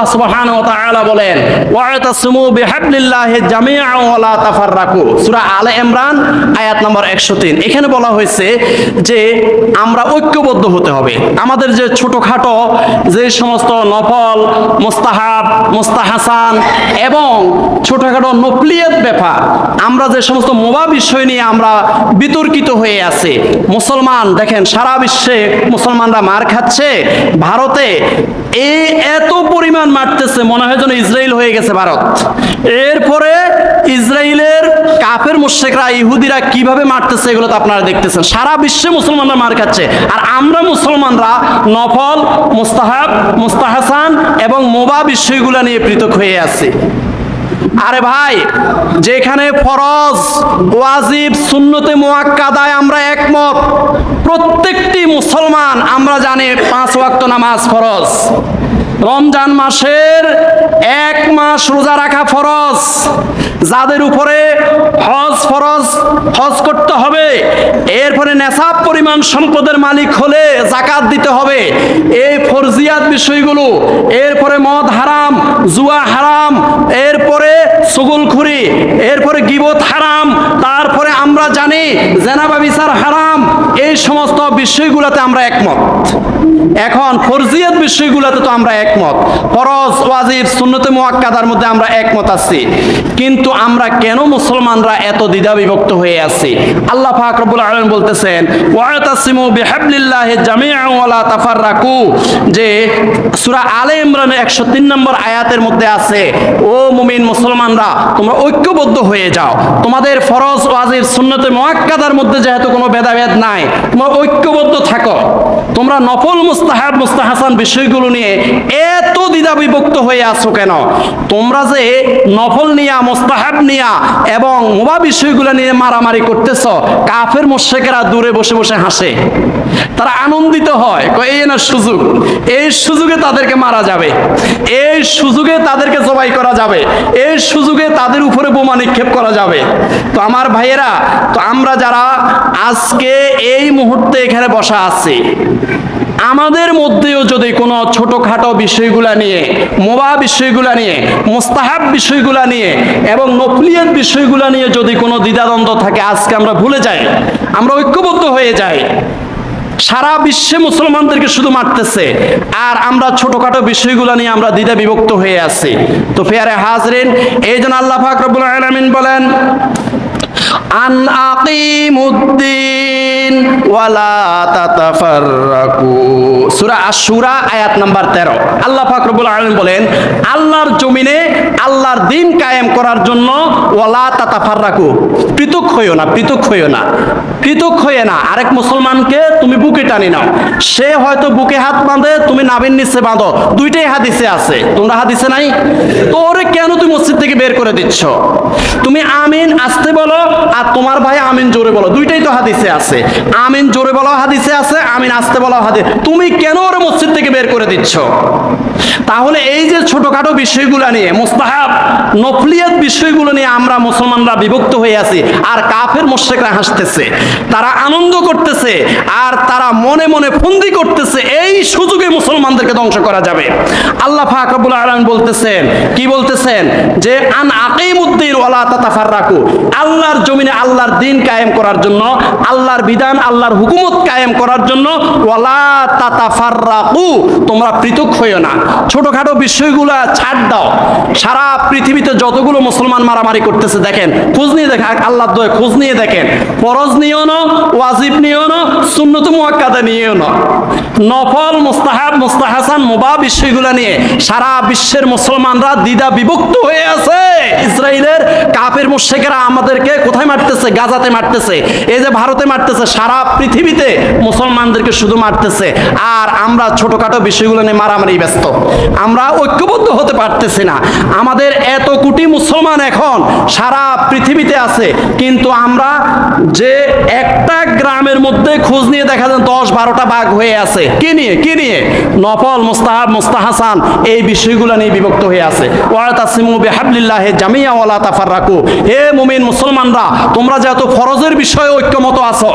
আল্লাহ সুবহানাহু ওয়া তাআলা বলেন, ওয়াতাসমু বিহাবলিল্লাহি জামিআন ওয়া লা তাফাররাকু। সূরা আলে ইমরান, আয়াত নম্বর 103 এখানে বলা হয়েছে যে আমরা ঐক্যবদ্ধ হতে হবে। আমাদের যে ছোটখাটো যে সমস্ত নফল, মুস্তাহাব, মুস্তাহাসান এবং ছোটখাটো ব্যাপার, আমরা যে সমস্ত মোবা বিষয় নিয়ে আমরা বিতর্কিত হয়ে আছে। মুসলমান, দেখেন, সারা বিশ্বে মুসলমানরা মার খাচ্ছে। ভারতে এই এত পরিমাণ মারতেছে, মনে হয় যেন ইসরায়েল হয়ে গেছে ভারত। এরপরে ইসরায়েলের কাফের মুশেকরা ইহুদিরা কীভাবে মারতেছে এগুলো তো আপনারা দেখতেছেন। সারা বিশ্বে মুসলমানরা মার খাচ্ছে। আর আমরা মুসলমানরা নফল, মুস্তাহাব, মুস্তাহাসান এবং মোবা বিষয়গুলো নিয়ে পৃথক হয়ে আছি। আরে ভাই, যেখানে ফরজ, ওয়াজিব, সুন্নতে মুয়াক্কাদায় আমরা একমত, প্রত্যেকটি মুসলমান, আমরা জানি পাঁচ ওয়াক্ত নামাজ ফরজ। রমজান মাসের এক মাস রোজা রাখা ফরজ। যাদের উপরে হজ ফরজ, হজ করতে হবে, এরপরে নেশাব পরিমাণ সম্পদের মালিক হলে জাকাত দিতে হবে। এই ফরজিয়াত বিষয়গুলো, এরপরে মদ হারাম, জুয়া হারাম, এরপরে সুগুলখুরি, এরপরে গিবত হারাম, তারপরে আমরা জানি, জেনাবা বিচার হারাম এই সমস্ত বিষয়গুলোতে আমরা একমত। এখন ফরজিয়াত বিষয়গুলোতে তো আমরা একমত। ফরজ, ওয়াজিব, সুন্নতে মুয়াক্কাদার মধ্যে আমরা একমত আছি। কিন্তু আমরা কেন মুসলমানরা এত দ্বিধা বিভক্ত হয়ে আছি? আল্লাহ পাক রব্বুল আলামিন বলতেছেন ওয়াতাসিমু বিহাবলিল্লাহি ওয়া লা তাফাররাকু। যে সূরা আলে ইমরানের 103 নম্বর আয়াতের মধ্যে আছে, ও মুমিন মুসলমানরা, তোমরা ঐক্যবদ্ধ হয়ে যাও। তোমাদের ফরজ, ওয়াজিব, সুন্নতে মুয়াক্কাদার মধ্যে যেহেতু কোনো ভেদাভেদ নাই ঐক্যবদ্ধ থাকো। তোমরা নফল মুস্তাহাব, মুস্তাহাসান বিষয়গুলো নিয়ে এত দ্বিধা বিভক্ত হয়ে আছো কেন? তোমরা যে নফল নিয়া, মুস্তাহাব নিয়া এবং মোবা বিষয়গুলো নিয়ে মারামারি করতেছ, কাফের মোশেকেরা দূরে বসে বসে হাসে। তারা আনন্দিত হয় এই না সুযোগ, এই সুযোগে তাদেরকে মারা যাবে, এই সুযোগে তাদেরকে জবাই করা যাবে, এই সুযোগে তাদের উপরে বোমা নিক্ষেপ করা যাবে। তো আমার ভাইয়েরা, তো আমরা যারা আজকে এই মুহূর্তে এখানে বসা আছি আমাদের মধ্যেও যদি কোনো ছোটোখাটো বিষয়গুলা নিয়ে, মোবা বিষয়গুলা নিয়ে, মোস্তাহাব বিষয়গুলা নিয়ে এবং নফলিয়ত বিষয়গুলা নিয়ে যদি কোনো দ্বিধাদ্বন্দ্ব থাকে, আজকে আমরা ভুলে যাই, আমরা ঐক্যবদ্ধ হয়ে যাই। সারা বিশ্বে মুসলমানদেরকে শুধু মারতেছে, আর আমরা ছোটখাটো বিষয়গুলো নিয়ে আমরা দ্বিধা বিভক্ত হয়ে আছি। তো ফেয়ারে হাজরিন, এই জন্য আল্লাহ ফাকরবুল আলমিন বলেন আন আকিমুদ্দিন ওয়ালা তাতাফাররাকু। সূরা আশ-শূরা, আয়াত নাম্বার 13 আল্লাহ পাক রব্বুল আলামিন বলেন, আল্লাহর জমিনে আল্লাহর দিন কায়েম করার জন্য ওয়ালা তাতাফাররাকু। পৃথক হইও না, পৃথক হইও না। পৃথক হয়ে না। আরেক মুসলমানকে তুমি বুকে টানি নাও। সে হয়তো বুকে হাত বাঁধে, তুমি নাবিন নিচে বাঁধো। দুইটাই হাদিসে আছে। তোমরা হাদিসে নাই? তো ওরে কেন তুমি মসজিদ থেকে বের করে দিচ্ছ? তুমি আমিন আসতে বলো, আর তোমার ভাই আমিন জোরে বলো। দুইটাই তো হাদিসে আছে। আমিন জোরে বলাও হাদিসে আছে, আমিন আসতে বলাও হাদিস। তুমি কেন ওরে মসজিদ থেকে বের করে দিচ্ছ? তাহলে এই যে ছোটখাটো বিষয়গুলো নিয়ে, মুস্তাহাব, নফলিয়াত বিষয়গুলো নিয়ে আমরা মুসলমানরা বিভক্ত হয়ে আছি, আর কাফের মোশেকরা হাসতেছে। তারা আনন্দ করতেছে আর তারা মনে মনে ফন্দি করতেছে, এই সুযোগে মুসলমানদেরকে ধ্বংস করা যাবে। আল্লাহ ফাকবুল আলম বলতেছেন, কি বলতেছেন? যে, আন আকিমুদ্দিন ওয়ালা তাতাফাররাকু। আল্লাহর জমিনে আল্লাহর দিন কায়েম করার জন্য, আল্লাহর বিধান, আল্লাহর হুকুমত কায়েম করার জন্য ওয়ালা তাতাফাররাকু। তোমরা পৃথক হইও না। ছোটখাটো বিষয়গুলো ছাড় দাও। সারা পৃথিবীতে যতগুলো মুসলমান মারামারি করতেছে, দেখেন, খোঁজ নিয়ে দেখেন আল্লাহ দয় খোঁজ নিয়ে দেখেন, ফরজ নিয়েও না, ওয়াজিব নিয়েও না, সুন্নত মুয়াক্কাদা না। নফল, মুস্তাহাব, মুস্তাহাসান মোবা বিষয়গুলো নিয়ে সারা বিশ্বের মুসলমানরা দ্বিধা বিভক্ত হয়ে আছে। ইসরায়েলের কাফের মুশেকেরা আমাদেরকে কোথায় মারতেছে? গাজাতে মারতেছে। এই যে ভারতে মারতেছে, সারা পৃথিবীতে মুসলমানদেরকে শুধু মারতেছে। আর আমরা ছোটখাটো বিষয়গুলো নিয়ে মারামারি ব্যস্ত। আমরা ঐক্যবদ্ধ হতে পারতেছি না। আমাদের এত কোটি মুসলমান এখন সারা পৃথিবীতে আছে। কিন্তু আমরা যে একটা গ্রামের মধ্যে খোঁজ নিয়ে দেখা যায় দশ বারোটা বাঘ হয়ে আছে। কি নিয়ে? কি নিয়ে? নফল, মুস্তাহাব, মুস্তাহাসান, এই বিষয়গুলো নিয়ে বিভক্ত হয়ে আছে। ওয়াতাসিমু বিহাবলিল্লাহ জামিয়া ওয়ালা তাফাররাকু। হে মুমিন মুসলমানরা, তোমরা যেহেতু ফরজের বিষয়ে ঐক্যমত আছো,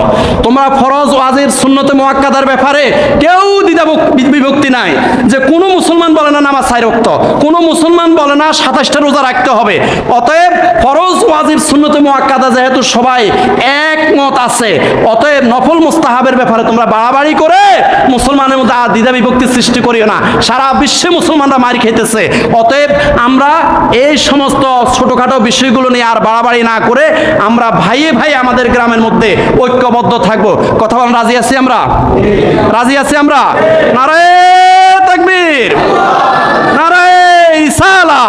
তোমরা ফরজ সুন্নতে ব্যাপারে কেউ দ্বিধা বিভক্তি নাই। যে কোনো মুসলমান বলে না নামাজ চাই রক্ত কোনো মুসলমান বলে না সাতাশটা রোজা রাখতে হবে। অতএব ফরজ, ওয়াজিব, সুন্নতে মুআক্কাদা যেহেতু সবাই একমত আছে। অতএব নফল মুস্তাহাবের ব্যাপারে তোমরা বাড়াবাড়ি করে মুসলমানের মধ্যে আর দ্বিধা বিভক্তি সৃষ্টি করিও না। সারা বিশ্বে মুসলমানরা মারি খেতেছে। অতএব আমরা এই সমস্ত ছোটখাটো বিষয়গুলো নিয়ে আর বাড়াবাড়ি না করে আমরা ভাইয়ে ভাই আমাদের গ্রামের মধ্যে ঐক্যবদ্ধ থাকব। কথা বলেন, রাজি আছি আমরা? রাজি আছি আমরা? নারায় তাকবীর। নারায় ইসালা।